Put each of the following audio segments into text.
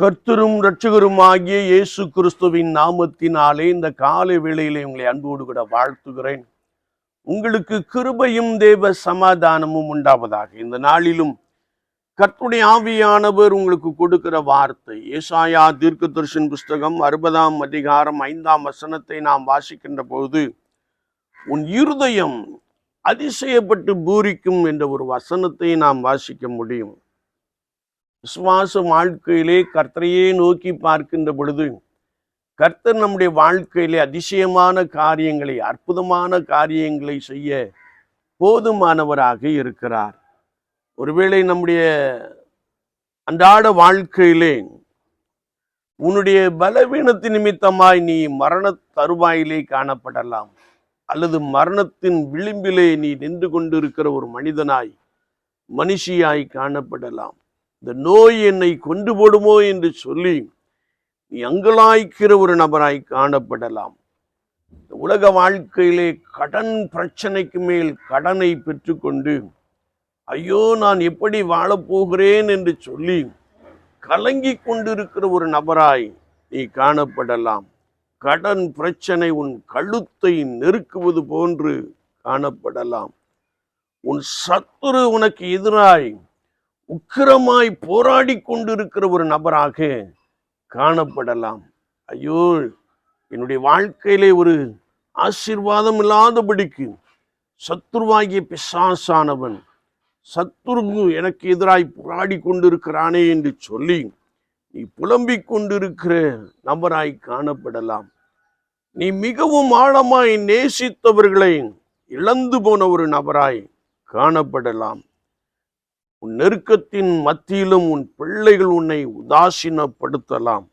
கர்த்தரும் இரட்சகருமாகிய இயேசு கிறிஸ்துவின் நாமத்தினாலே இந்த காலை வேளையிலே உங்களை அன்போடு கூட வாழ்த்துகிறேன். உங்களுக்கு கிருபையும் தேவ சமாதானமும் உண்டாவதாக. இந்த நாளிலும் கர்த்துடைய ஆவியானவர் உங்களுக்கு கொடுக்கிற வார்த்தை ஏசாயா தீர்க்கதர்ஷன் புஸ்தகம் அறுபதாம் அதிகாரம் ஐந்தாம் வசனத்தை நாம் வாசிக்கின்ற போது உன் இருதயம் அதிசயப்பட்டு பூரிக்கும் என்ற ஒரு வசனத்தை நாம் வாசிக்க முடியும். விசுவாச வாழ்க்கையிலே கர்த்தரையே நோக்கி பார்க்கின்ற பொழுது கர்த்தர் நம்முடைய வாழ்க்கையிலே அதிசயமான காரியங்களை அற்புதமான காரியங்களை செய்ய போதுமானவராக இருக்கிறார். ஒருவேளை நம்முடைய அன்றாட வாழ்க்கையிலே உன்னுடைய பலவீனத்தின் நிமித்தமாய் நீ மரண தருவாயிலே காணப்படலாம் அல்லது மரணத்தின் விளிம்பிலே நீ நின்று கொண்டிருக்கிற ஒரு மனிதனாய் மனுஷியாய் காணப்படலாம். இந்த நோய் என்னை கொண்டு போடுமோ என்று சொல்லி நீ அங்கலாய்க்கிற ஒரு நபராய் காணப்படலாம். இந்த உலக வாழ்க்கையிலே கடன் பிரச்சனைக்கு மேல் கடனை பெற்றுக்கொண்டு ஐயோ நான் எப்படி வாழப்போகிறேன் என்று சொல்லி கலங்கி கொண்டிருக்கிற ஒரு நபராய் நீ காணப்படலாம். கடன் பிரச்சனை உன் கழுத்தை நெருக்குவது போன்று காணப்படலாம். உன் சத்துரு உனக்கு எதிராய் உக்கிரமாய் போராடி கொண்டிருக்கிற ஒரு நபராக காணப்படலாம். ஐயோ என்னுடைய வாழ்க்கையிலே ஒரு ஆசீர்வாதம் இல்லாதபடிக்கு சத்துருவாகிய பிசாசானவன் சத்துரு எனக்கு எதிராய் போராடி கொண்டிருக்கிறானே என்று சொல்லி நீ புலம்பிக் கொண்டிருக்கிற நபராய் காணப்படலாம். நீ மிகவும் ஆழமாய் நேசித்தவர்களை இழந்து போன ஒரு நபராய் காணப்படலாம். உன் நெருக்கத்தின் மத்தியிலும் உன் பிள்ளைகள் உன்னை உதாசீனப்படுத்தலாம்.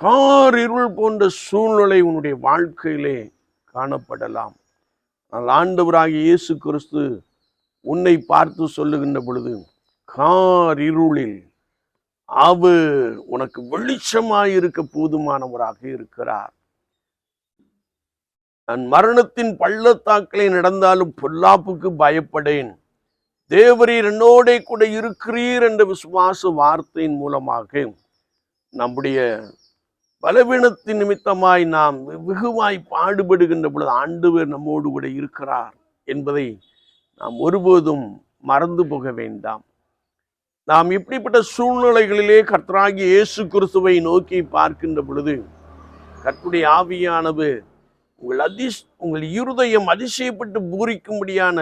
கார் இருள் போன்ற சூழ்நிலை உன்னுடைய வாழ்க்கையிலே காணப்படலாம். ஆனால் ஆண்டவராகிய இயேசு கிறிஸ்து உன்னை பார்த்து சொல்லுகின்ற பொழுது கார் இருளில் அவர் உனக்கு வெளிச்சமாயிருக்க போதுமானவராக இருக்கிறார். நான் மரணத்தின் பள்ளத்தாக்களை நடந்தாலும் பொல்லாப்புக்கு பயப்படேன். தேவரீர் என்னோடே கூட இருக்கிறீர் என்ற விசுவாச வார்த்தையின் மூலமாக நம்முடைய பலவீனத்தின் நிமித்தமாய் நாம் வெகுவாய் பாடுபடுகின்ற பொழுது ஆண்டவர் நம்மோடு கூட இருக்கிறார் என்பதை நாம் ஒருபோதும் மறந்து போக வேண்டாம். நாம் இப்படிப்பட்ட சூழ்நிலைகளிலே கர்த்தராகி இயேசு கிறிஸ்துவை நோக்கி பார்க்கின்ற பொழுது கற்புடைய ஆவியானவர் உங்கள் அதிஸ் உங்கள் இருதயம் அதிசயப்பட்டு பூரிக்கும்படியான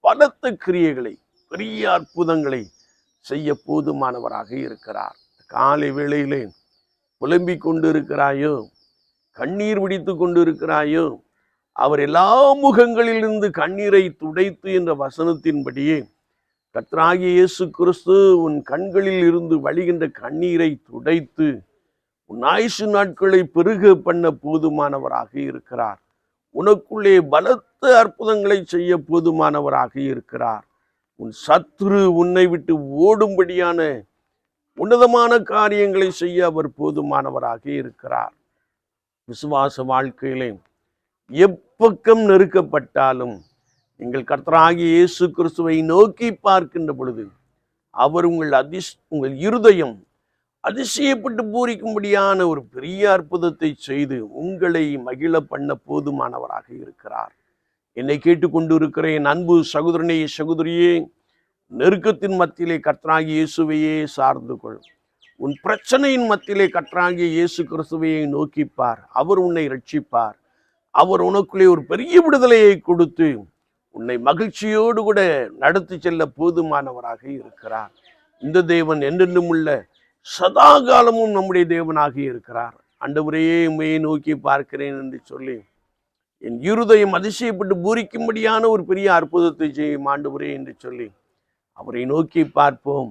பலத்த கிரியைகளை பெரிய அற்புதங்களை செய்ய போதுமானவராக இருக்கிறார். காலை வேளையிலே புலம்பிக் கொண்டிருக்கிறாயோ கண்ணீர் விடித்து கொண்டு இருக்கிறாயோ அவர் எல்லா முகங்களிலிருந்து கண்ணீரை துடைத்து என்ற வசனத்தின்படியே கத்ராகிய இயேசு கிறிஸ்து உன் கண்களில் இருந்து வழிகின்ற கண்ணீரை துடைத்து உன் ஆயுசு நாட்களை பெருக பண்ண போதுமானவராக இருக்கிறார். உனக்குள்ளே பலத்த அற்புதங்களை செய்ய போதுமானவராக இருக்கிறார். உன் சத்ரு உன்னை விட்டு ஓடும்படியான உன்னதமான காரியங்களை செய்ய அவர் போதுமானவராக இருக்கிறார். விசுவாச வாழ்க்கையிலே எப்பக்கம் நெருக்கப்பட்டாலும் நீங்கள் கர்த்தராகிய இயேசு கிறிஸ்துவை நோக்கி பார்க்கின்ற பொழுது அவர் உங்கள் அதிஷ் உங்கள் இருதயம் அதிசயப்பட்டு பூரிக்கும்படியான ஒரு பெரிய அற்புதத்தை செய்து உங்களை மகிழ பண்ண போதுமானவராக இருக்கிறார். என்னை கேட்டுக்கொண்டு இருக்கிறேன் அன்பு சகோதரனே சகோதரியே நெருக்கத்தின் மத்தியிலே கற்றாகி இயேசுவையே சார்ந்து கொள். உன் பிரச்சனையின் மத்தியிலே கர்த்தராகிய இயேசு கிறிஸ்துவையை நோக்கிப்பார். அவர் உன்னை ரட்சிப்பார் அவர் உனக்குள்ளே ஒரு பெரிய விடுதலையை கொடுத்து உன்னை மகிழ்ச்சியோடு கூட நடத்தி செல்ல போதுமானவராக இருக்கிறார். இந்த தேவன் என்றென்றும் உள்ள சதா காலமும் நம்முடைய தேவனாக இருக்கிறார். அண்டவரையே உண்மையை நோக்கி பார்க்கிறேன் என்று சொல்லி என் இருதயம் அதிசயப்பட்டு பூரிக்கும்படியான ஒரு பெரிய அற்புதத்தை செய்யும் ஆண்டவரே என்று சொல்லி அவரை நோக்கி பார்ப்போம்.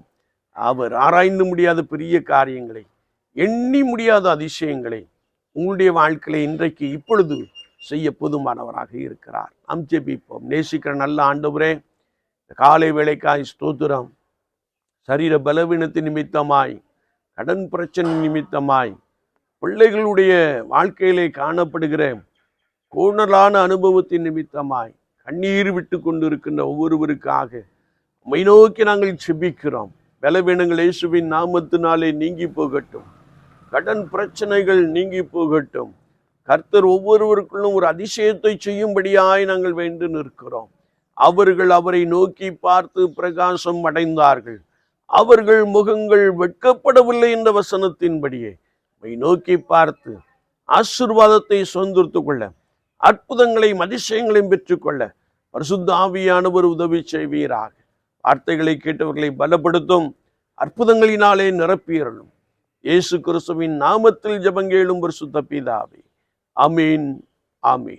அவர் ஆராய்ந்து முடியாத பெரிய காரியங்களை எண்ணி முடியாத அதிசயங்களை உங்களுடைய வாழ்க்கையில இன்றைக்கு இப்பொழுது செய்ய போதுமானவராக இருக்கிறார். நாம் ஜெபிப்போம். நேசிக்கிற நல்ல ஆண்டவரே காலை வேலைக்காய் ஸ்தோத்திரம். சரீர பலவீனத்தின் நிமித்தமாய் கடன் பிரச்சனை நிமித்தமாய் பிள்ளைகளுடைய வாழ்க்கையிலே காணப்படுகிற கூணலான அனுபவத்தின் நிமித்தமாய் கண்ணீர் விட்டு கொண்டிருக்கின்ற ஒவ்வொருவருக்காக உமை நோக்கி நாங்கள் செபிக்கிறோம். பலவீனங்கள் இயேசுவின் நாமத்தினாலே நீங்கி போகட்டும். கடன் பிரச்சனைகள் நீங்கி போகட்டும். கர்த்தர் ஒவ்வொருவருக்குள்ளும் ஒரு அதிசயத்தை செய்யும்படியாய் நாங்கள் வேண்டு நிற்கிறோம். அவர்கள் அவரை நோக்கி பார்த்து பிரகாசம் அடைந்தார்கள். அவர்கள் முகங்கள் வெட்கப்படவில்லை என்ற வசனத்தின்படியே. மை நோக்கி பார்த்து ஆசிர்வாதத்தை சுதந்திரத்து கொள்ள அற்புதங்களையும் அதிசயங்களையும் பெற்றுக்கொள்ள பரிசுத்த ஆவியானவர் உதவி செய்வீராக. வார்த்தைகளை கேட்டவர்களை பலப்படுத்தும் அற்புதங்களினாலே நிரப்பியறலும் இயேசு கிறிஸ்துவின் நாமத்தில் ஜபங்கேளும் பரிசுத்த பிதாவே. அமீன் ஆமீன்.